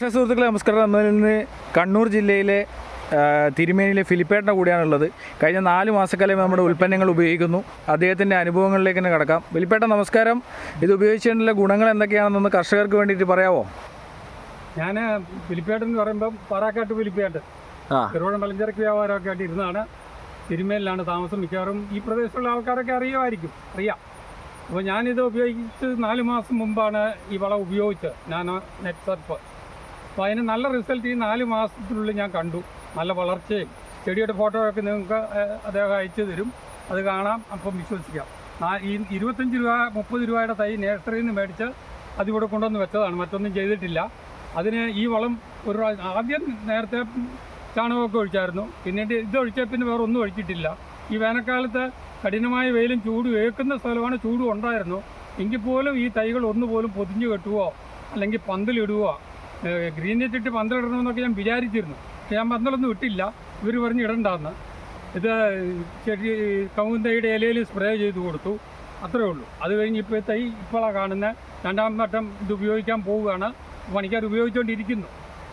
കർഷക സുഹൃത്തുക്കളെ നമസ്കാരം. നമ്മൾ ഇന്ന് കണ്ണൂർ ജില്ലയിലെ തിരുമേനിയിലെ ഫിലിപ്പേട്ടന്റെ കൂടിയാണുള്ളത്. കഴിഞ്ഞ നാല് മാസക്കാലം നമ്മുടെ ഉൽപ്പന്നങ്ങൾ ഉപയോഗിക്കുന്നു. അദ്ദേഹത്തിന്റെ അനുഭവങ്ങളിലേക്ക് തന്നെ കിടക്കാം. ഫിലിപ്പേട്ട നമസ്കാരം. ഇത് ഉപയോഗിച്ചതിനുള്ള ഗുണങ്ങൾ എന്തൊക്കെയാണെന്നൊന്ന് കർഷകർക്ക് വേണ്ടിയിട്ട് പറയാമോ ഞാൻ ഫിലിപ്പേട്ടൻ എന്ന് പറയുമ്പം പാറാക്കാട്ട് ഫിലിപ്പേട്ട് ആ. ചെറുപുഴ മലഞ്ചരക്ക് വ്യാപാരമൊക്കെ ആയിട്ട് ഇരുന്നാണ്. തിരുമേനിലാണ് താമസം മിക്കവാറും. ഈ പ്രദേശത്തുള്ള ആൾക്കാരൊക്കെ അറിയുമായിരിക്കും. അറിയാം. അപ്പോൾ ഞാനിത് ഉപയോഗിച്ച് നാല് മാസം മുമ്പാണ് ഈ വളം ഉപയോഗിച്ചത്. ഞാൻ നെറ്റ് സർപ്പ്. അപ്പോൾ അതിന് നല്ല റിസൾട്ട് ഈ നാല് മാസത്തിനുള്ളിൽ ഞാൻ കണ്ടു. നല്ല വളർച്ചയും. ചെടിയുടെ ഫോട്ടോയൊക്കെ നിങ്ങൾക്ക് അദ്ദേഹം അയച്ചു തരും. അത് കാണാം അപ്പം വിശ്വസിക്കാം. ഈ ഇരുപത്തഞ്ച് രൂപ മുപ്പത് രൂപയുടെ തൈ നേഴ്സറിയിൽ നിന്ന് മേടിച്ച് അതിവിടെ കൊണ്ടുവന്ന് വെച്ചതാണ്. മറ്റൊന്നും ചെയ്തിട്ടില്ല. അതിന് ഈ വളം ഒരു ആദ്യം നേരത്തെ ചാണകമൊക്കെ ഒഴിച്ചായിരുന്നു. പിന്നീട് ഇത് ഒഴിച്ചാൽ പിന്നെ വേറെ ഒന്നും ഒഴിച്ചിട്ടില്ല. ഈ വേനൽക്കാലത്ത് കഠിനമായ വെയിലും ചൂട് വേക്കുന്ന സ്ഥലമാണ് ചൂടും ഉണ്ടായിരുന്നു. എങ്കിൽ പോലും ഈ തൈകൾ ഒന്നുപോലും പൊതിഞ്ഞു കെട്ടുവോ അല്ലെങ്കിൽ പന്തലിടുവോ ഗ്രീൻ നെറ്റ് ഇട്ട് പന്തലിടണമെന്നൊക്കെ ഞാൻ വിചാരിച്ചിരുന്നു. പക്ഷെ ഞാൻ പന്തലൊന്നും ഇട്ടില്ല. ഇവർ പറഞ്ഞ് ഇടണ്ടെന്ന്. ഇത് ചെടി കൗന്തയുടെ ഇലയിൽ സ്പ്രേ ചെയ്ത് കൊടുത്തു. അത്രേ ഉള്ളൂ. അത് കഴിഞ്ഞ് ഇപ്പോൾ തൈ ഇപ്പോഴാണ് കാണുന്ന. രണ്ടാം വട്ടം ഇത് ഉപയോഗിക്കാൻ പോവുകയാണ്. പണിക്കാർ ഉപയോഗിച്ചുകൊണ്ടിരിക്കുന്നു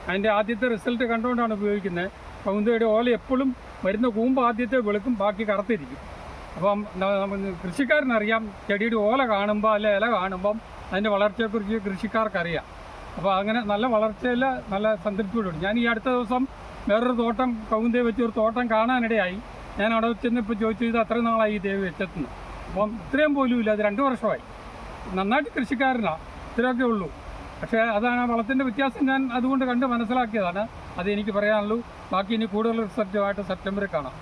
അതിന്റെ ആദ്യത്തെ റിസൾട്ട് കണ്ടുകൊണ്ടാണ് ഉപയോഗിക്കുന്നത് കൗന്തയുടെ ഓല എപ്പോഴും വരുന്ന കൂമ്പ് ആദ്യത്തെ വെളുക്കും ബാക്കി കറുത്തിരിക്കും. അപ്പം കൃഷിക്കാരനറിയാം. ചെടിയുടെ ഓല കാണുമ്പോൾ അല്ലെ ഇല കാണുമ്പം അതിന്റെ വളർച്ചയെക്കുറിച്ച് കൃഷിക്കാർക്കറിയാം. അപ്പോൾ അങ്ങനെ നല്ല വളർച്ചയിൽ നല്ല സംതൃപ്തിയോടുണ്ട് ഞാൻ ഈ അടുത്ത ദിവസം വേറൊരു തോട്ടം കൗന്തയെ വെച്ച് ഒരു തോട്ടം കാണാനിടയായി. ഞാൻ അവിടെ ചെന്നിപ്പോൾ ചോദിച്ചു ഇത് അത്രയും നാളായി ഈ ദേവി വെച്ചെത്തുന്നു അപ്പം ഇത്രയും പോലും ഇല്ല അത് രണ്ട് വർഷമായി. നന്നായിട്ട് കൃഷിക്കാരനാണ് ഇത്രയൊക്കെ ഉള്ളൂ. പക്ഷേ അതാണ് ആ വളത്തിന്റെ വ്യത്യാസം ഞാൻ അതുകൊണ്ട് കണ്ട് മനസ്സിലാക്കിയതാണ്. അത് എനിക്ക് പറയാനുള്ളൂ. ബാക്കി ഇനി കൂടുതൽ റിസൾട്ടുമായിട്ട് സെപ്റ്റംബറിൽ കാണാം.